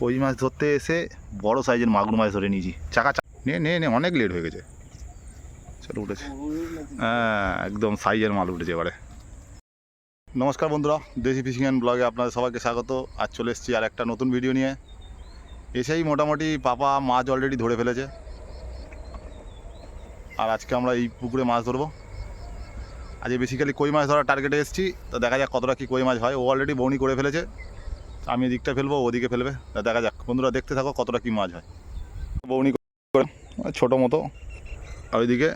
কই মাছ ধরতে এসে বড় সাইজের মাগুর মাছ ধরে নিয়েছি। চাকা নে নে নে, অনেক লেট হয়ে গেছে। চলো উঠেছে। হ্যাঁ একদম সাইজের মাল উঠেছে এবারে। নমস্কার বন্ধুরা, দেশি ফিশিং অ্যান্ড ব্লগে আপনাদের সবাইকে স্বাগত। আজ চলে এসেছি আর একটা নতুন ভিডিও নিয়ে। এসেই মোটামুটি পাপা মাছ অলরেডি ধরে ফেলেছে। আর আজকে আমরা এই পুকুরে মাছ ধরবো। আজকে বেসিক্যালি কই মাছ ধরার টার্গেটে এসেছি। তো দেখা যাক কতটা কী কই মাছ হয়। ও অলরেডি বৌনি করে ফেলেছে। আমি এদিকটা ফেলব ওদিকে ফেলবে। তা দেখা যাক। বন্ধুরা, দেখতে থাকো কতটা কি মাছ হয়। বৌনি ছোটো মতো। আর ওইদিকে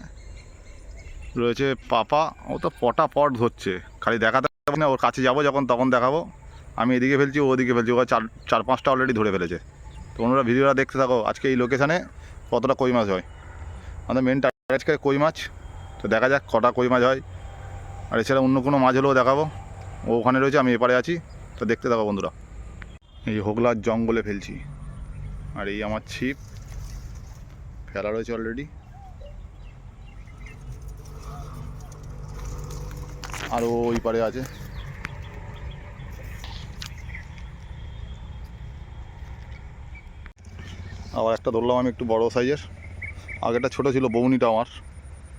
রয়েছে পাপা। ও তো পটা পট ধরছে। খালি দেখাতে না, ওর কাছে যাব যখন, তখন দেখাবো। আমি এদিকে ফেলছি ওদিকে ফেলছি। ও চার চার পাঁচটা অলরেডি ধরে ফেলেছে। তো ওনারা ভিডিওটা দেখতে থাকো। আজকে এই লোকেশানে কতটা কই মাছ হয়। আমাদের মেন টার্গেট আজকে কই মাছ। তো দেখা যাক কটা কই মাছ হয়। আর এছাড়া অন্য কোনো মাছ হলেও দেখাবো। ও ওখানে রয়েছে, আমি এপারে আছি। তো দেখতে থাকো বন্ধুরা। এই হোগলার জঙ্গলে ফেলছি। আর এই আমার ছিপ, ফেলা রয়েছে অলরেডি আর ও ওই পারে আছে। আবার একটা ধরলাম আমি একটু বড় সাইজের আগেটা ছোট ছিল, বৌনিটা আমার।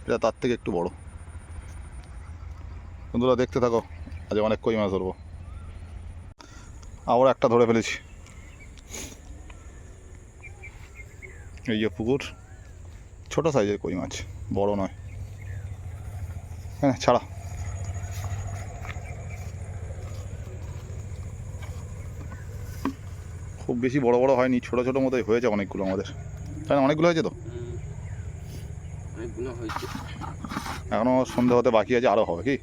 এটা তার থেকে একটু বড়। বন্ধুরা, দেখতে থাকো। আজ অনেক কই মাছ ধরবো। আবার একটা ধরে ফেলেছি। এই যে পুকুর ছোট সাইজের কই মাছ বড় নয়। হ্যাঁ ছাড়া। খুব বেশি বড় বড় হয়নি ছোট ছোট মতোই হয়েছে অনেকগুলো আমাদের। তাই না অনেকগুলো হয়েছে তো? এখনও সন্ধে হতে বাকি আছে আরও হবে কি?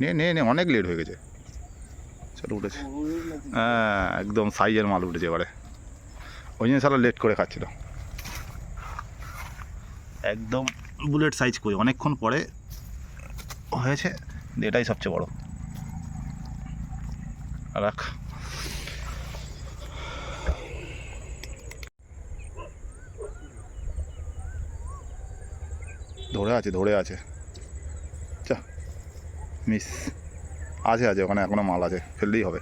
নে নে নে অনেক লেট হয়ে গেছে। চলো উঠেছে। হ্যাঁ একদম সাইজের মাল উঠেছে এবারে। ওই জন্য সারা লেট করে খাচ্ছিল। একদম বুলেট সাইজ কই, অনেকক্ষণ পরে হয়েছে এটাই সবচেয়ে বড়। রাখ। ধরে আছে ধরে আছে। চা মিস আছে আছে, ওখানে এখনও মাল আছে, ফেললেই হবে।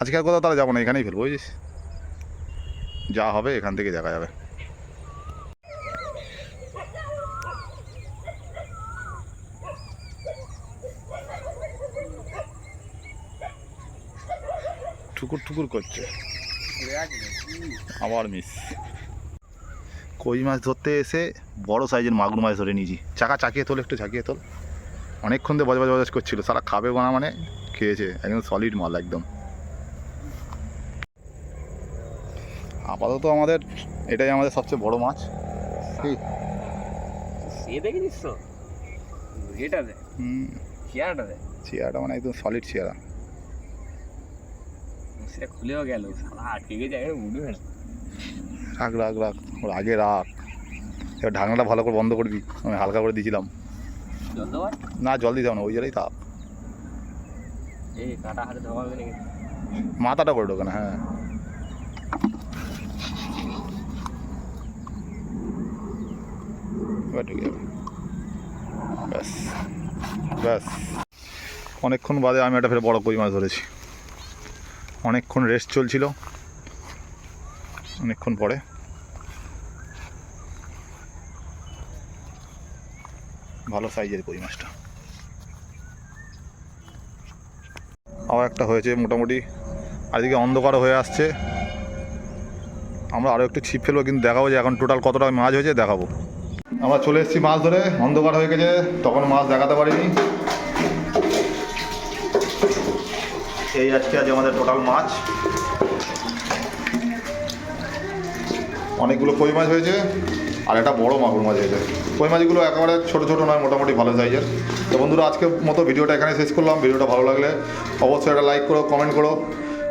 আজকে আর কোথাও তাহলে যাব না, এখানেই ফেলব বুঝিস যা হবে এখান থেকে দেখা যাবে। ঠুকুর ঠুকুর করছে। আবার মিস কই মাছ ধরতে এসে, বড় সাইজের মাগুর মাছ ধরে নিয়েছি। চাকা চাকিয়ে তোল, একটু চাকিয়ে তোল। অনেকক্ষণ ধরে বজবজ বজবজ করছিল। সারা খাবে বানা মানে খেয়েছে একদম সলিড মাল একদম। আপাতত আমাদের এটাই আমাদের সবচেয়ে বড় মাছ। কি সে দেখেছিস তো। এটা দে। হুম। চেয়ারটা দে। চেয়ারটা মানে একদম সলিড চেয়ারা। সেটা খুলেও গেল। সারা আটকে গেছে একদম উঠবে না রাখ রাখ রাখ। ওর আগে রাখ এবার ঢাকনাটা ভালো করে বন্ধ করবি আমি হালকা করে দিয়েছিলাম। জল দেওয়ার না জল দিতে না ওই জায়গায় থাক এই কাটা হাতে ঢোকাবে নাকি মাথাটা করে ঢোকে না হ্যাঁ। ঢুকে যাবে। ব্যাস ব্যাস। অনেকক্ষণ বাদে আমি একটা ফের বড় কই মাছ ধরেছি। অনেকক্ষণ রেস্ট চলছিল। অনেকক্ষণ পরে। ভালো সাইজের কই মাছটা। আবার একটা হয়েছে মোটামুটি এদিকে অন্ধকার হয়ে আসছে। আমরা আরও একটু ছিপ ফেলব, কিন্তু দেখাবো যে এখন টোটাল কতটা মাছ হয়েছে, দেখাবো। আমরা চলে এসেছি মাছ ধরে, অন্ধকার হয়ে গেছে, তখন মাছ দেখাতে পারিনি। এই আজকে আজ আমাদের টোটাল মাছ। অনেকগুলো কই মাছ হয়েছে। আর একটা বড় মাগুর মাছ হয়েছে। ওই মাছগুলো একেবারে ছোটো ছোটো নয়, মোটামুটি ভালো সাইজের তো বন্ধুরা আজকের মতো ভিডিওটা এখানে শেষ করলাম। ভিডিওটা ভালো লাগলে অবশ্যই একটা লাইক করো কমেন্ট করো।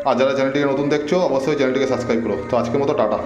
আর যারা চ্যানেলটিকে নতুন দেখছ, অবশ্যই চ্যানেলটিকে সাবস্ক্রাইব করো। তো আজকের মতো, টাটা।